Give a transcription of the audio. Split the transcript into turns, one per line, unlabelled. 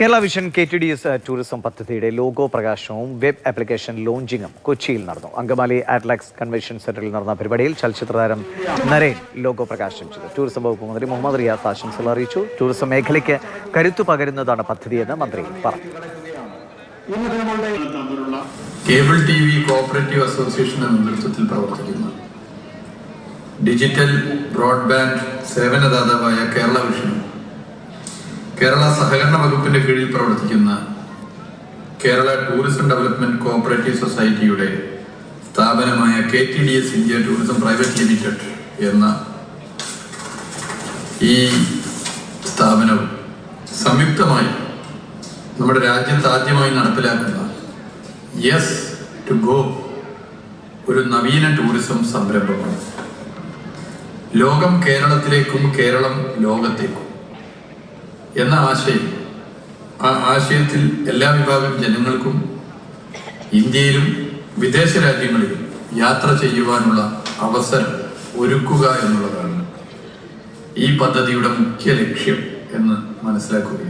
Kerala vision K T D S tourism പദ്ധതിയുടെ logo പ്രകാശനവും web application ലോഞ്ചിങ്ങും കൊച്ചിയിൽ നടന്നു. അങ്കമാലി ആറ്റ്ലാക്സ് കൺവെൻഷൻ സെന്ററിൽ നടന്ന പരിപാടിയിൽ ചലച്ചിത്ര താരം നരേൻ ലോഗോ പ്രകാശനം ചെയ്തു. ടൂറിസം വകുപ്പ് മന്ത്രി മുഹമ്മദ് റിയാസ് ആശംസകൾ അറിയിച്ചു. ടൂറിസം മേഖലയ്ക്ക് കരുത്തു പകരുന്നതാണ് പദ്ധതിയെന്ന് മന്ത്രി പറഞ്ഞു.
കേബിൾ ടി വി കോഓപ്പറേറ്റീവ് അസോസിയേഷന്റെ നേതൃത്വത്തിൽ പ്രവർത്തിക്കുന്ന. ഡിജിറ്റൽ ബ്രോഡ്ബാൻഡ് സേവനദാതാവായ കേരള വിഷൻ കേരള സഹകരണ വകുപ്പിന്റെ കീഴിൽ പ്രവർത്തിക്കുന്ന കേരള ടൂറിസം ഡെവലപ്മെന്റ് കോഓപ്പറേറ്റീവ് സൊസൈറ്റിയുടെ സ്ഥാപനമായ K T D S India tourism private limited എന്ന ഈ സ്ഥാപനവും സംയുക്തമായി നമ്മുടെ രാജ്യത്ത് ആദ്യമായി നടപ്പിലാക്കുന്ന യെസ് ടു ഗോ ഒരു നവീന ടൂറിസം സംരംഭമാണ്. ലോകം കേരളത്തിലേക്കും കേരളം ലോകത്തേക്കും. എന്ന ആശയം ആ ആശയത്തിൽ എല്ലാ വിഭാഗം ജനങ്ങൾക്കും ഇന്ത്യയിലും വിദേശ രാജ്യങ്ങളിലും യാത്ര ചെയ്യുവാനുള്ള അവസരം ഒരുക്കുക എന്നുള്ളതാണ് ഈ പദ്ധതിയുടെ മുഖ്യ ലക്ഷ്യം എന്ന് മനസ്സിലാക്കുകയാണ്